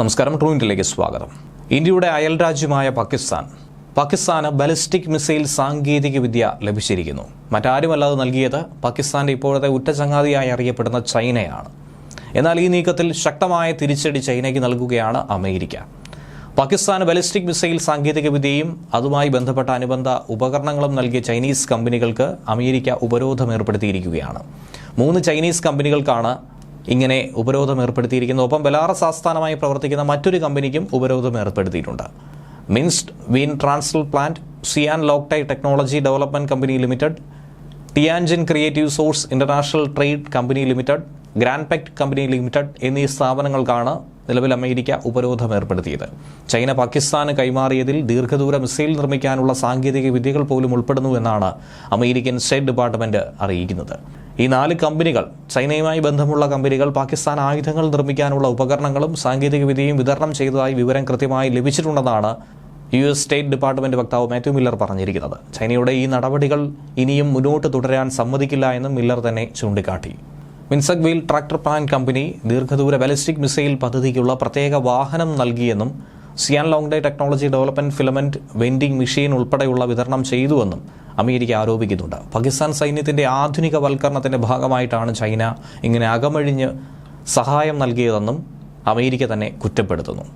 നമസ്കാരം ട്രൂ ഇന്ത്യയിലേക്ക് സ്വാഗതം. ഇന്ത്യയുടെ അയൽ രാജ്യമായ പാകിസ്ഥാൻ. പാകിസ്ഥാന് ബലിസ്റ്റിക് മിസൈൽ സാങ്കേതിക വിദ്യ ലഭിച്ചിരിക്കുന്നു. മറ്റാരുമല്ലാതെ നൽകിയത് പാകിസ്ഥാന്റെ ഇപ്പോഴത്തെ ഉറ്റചങ്ങാതിയായി അറിയപ്പെടുന്ന ചൈനയാണ്. എന്നാൽ ഈ നീക്കത്തിൽ ശക്തമായ തിരിച്ചടി ചൈനയ്ക്ക് നൽകുകയാണ് അമേരിക്ക. പാകിസ്ഥാന് ബലിസ്റ്റിക് മിസൈൽ സാങ്കേതികവിദ്യയും അതുമായി ബന്ധപ്പെട്ട അനുബന്ധ ഉപകരണങ്ങളും നൽകിയ ചൈനീസ് കമ്പനികൾക്ക് അമേരിക്ക ഉപരോധം ഏർപ്പെടുത്തിയിരിക്കുകയാണ്. മൂന്ന് ചൈനീസ് കമ്പനികൾക്കാണ് ഇങ്ങനെ ഉപരോധം ഏർപ്പെടുത്തിയിരിക്കുന്നു. ഒപ്പം ബെലാറസ് ആസ്ഥാനമായി പ്രവർത്തിക്കുന്ന മറ്റൊരു കമ്പനിക്കും ഉപരോധം ഏർപ്പെടുത്തിയിട്ടുണ്ട്. Minsk wheel transfer plant Xian ലോക്ടൈ technology development company limited Tianjin creative source international trade company limited grand പെക്ട് company limited എന്നീ സ്ഥാപനങ്ങൾക്കാണ് നിലവിൽ അമേരിക്ക ഉപരോധം ഏർപ്പെടുത്തിയത് ചൈന പാകിസ്ഥാന് കൈമാറിയതിൽ ദീർഘദൂര മിസൈൽ നിർമ്മിക്കാനുള്ള സാങ്കേതിക വിദ്യകൾ പോലും ഉൾപ്പെടുന്നു എന്നാണ് അമേരിക്കൻ സ്റ്റേറ്റ് ഡിപ്പാർട്ട്മെന്റ് അറിയിക്കുന്നത്. ഈ നാല് കമ്പനികൾ ചൈനയുമായി ബന്ധമുള്ള കമ്പനികൾ പാകിസ്ഥാൻ ആയുധങ്ങൾ നിർമ്മിക്കാനുള്ള ഉപകരണങ്ങളും സാങ്കേതിക വിദ്യയും വിതരണം ചെയ്തതായി വിവരം കൃത്യമായി ലഭിച്ചിട്ടുണ്ടെന്നാണ് യു എസ് സ്റ്റേറ്റ് ഡിപ്പാർട്ട്മെന്റ് വക്താവ് മാത്യു മില്ലർ പറഞ്ഞിരിക്കുന്നത്. ചൈനയുടെ ഈ നടപടികൾ ഇനിയും മുന്നോട്ട് തുടരാൻ സമ്മതിക്കില്ല എന്നും മില്ലർ തന്നെ ചൂണ്ടിക്കാട്ടി. മിൻസക് ട്രാക്ടർ പ്ലാൻ കമ്പനി ദീർഘദൂര ബാലിസ്റ്റിക് മിസൈൽ പദ്ധതിക്കുള്ള പ്രത്യേക വാഹനം നൽകിയെന്നും Xian Longde technology development filament winding machine ഉൾപ്പെടെയുള്ള വിതരണം ചെയ്തുവെന്നും അമേരിക്ക ആരോപിക്കുന്നുണ്ട്. പാകിസ്ഥാൻ സൈന്യത്തിന്റെ ആധുനിക വൽക്കരണത്തിന്റെ ഭാഗമായിട്ടാണ് ചൈന ഇങ്ങനെ അകമഴിഞ്ഞ് സഹായം നൽകിയതെന്നും അമേരിക്ക തന്നെ കുറ്റപ്പെടുത്തുന്നു.